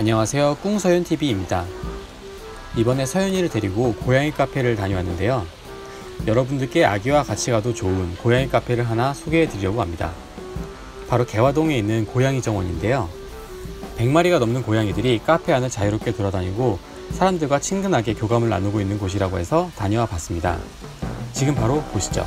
안녕하세요. 꿍서윤TV입니다. 이번에 서윤이를 데리고 고양이 카페를 다녀왔는데요. 여러분들께 아기와 같이 가도 좋은 고양이 카페를 하나 소개해 드리려고 합니다. 바로 개화동에 있는 고양이 정원인데요. 100마리가 넘는 고양이들이 카페 안을 자유롭게 돌아다니고 사람들과 친근하게 교감을 나누고 있는 곳이라고 해서 다녀와 봤습니다. 지금 바로 보시죠.